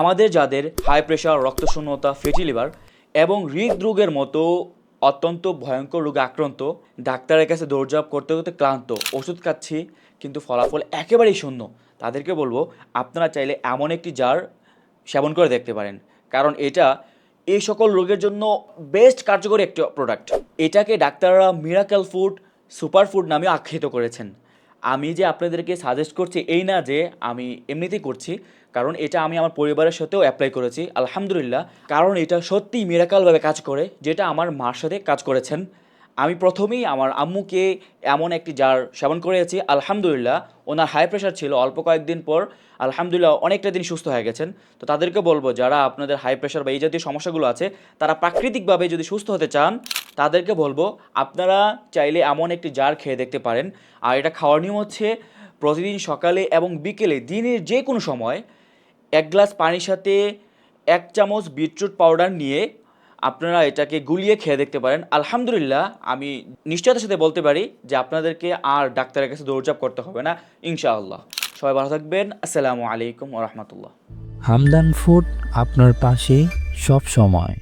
আমাদের যাদের high pressure রক্তশূন্যতা ফ্যাটি লিভার এবং হৃদরোগের মতো অত্যন্ত ভয়ঙ্কর রোগে আক্রান্ত, ডাক্তারের কাছে দৌড়ঝাঁপ করতে করতে ক্লান্ত, ওষুধ খাচ্ছি, কিন্তু ফলাফল একেবারেই শূন্য। তাদেরকে বলব, আপনারা চাইলে এমন একটি জার সেবন করে দেখতে পারেন। কারণ এটা এই সকল রোগের জন্য বেস্ট কার্যকরী একটি প্রোডাক্ট এটাকে ডাক্তাররা মিরাকেল ফুড সুপার ফুড নামে আখ্যায়িত করেছেন। আমি যে আপনাদেরকে সাজেস্ট করছি এই না যে আমি এমনিতেই করছি, কারণ এটা আমি আমার পরিবারের সাথেও অ্যাপ্লাই করেছি, আলহামদুলিল্লাহ। কারণ এটা সত্যিই মিরাকালভাবে কাজ করে, যেটা আমার মার সাথে কাজ করেছেন। আমি প্রথমেই আমার আম্মুকে এমন একটি জার সেবন করেছি আলহামদুলিল্লাহ, ওনার হাই প্রেশার ছিল, অল্প কয়েকদিন পর, আলহামদুলিল্লাহ, অনেকটা দিন সুস্থ হয়ে গেছেন। তো তাদেরকে বলব, যারা আপনাদের হাই প্রেশার বা এই জাতীয় সমস্যাগুলো আছে, তারা প্রাকৃতিকভাবে যদি সুস্থ হতে চান তাদেরকে বলব, আপনারা চাইলে এমন একটি জার খেয়ে দেখতে পারেন। আর এটা খাওয়ার নিয়ম হচ্ছে, প্রতিদিন সকালে এবং বিকেলে দিনের যে কোনো সময় এক গ্লাস পানির সাথে এক চামচ বিটরুট পাউডার নিয়ে আপনারা এটাকে গুলিয়ে খেয়ে দেখতে পারেন। আলহামদুলিল্লাহ, আমি নিশ্চয়তার সাথে বলতে পারি যে আপনাদেরকে আর ডাক্তারের কাছে দৌড়চাপ করতে হবে না, ইনশাআল্লাহ। সবাই ভালো থাকবেন, আসসালামু আলাইকুম রহমতুল্লাহ। হামদান ফুড আপনার পাশে সব সময়।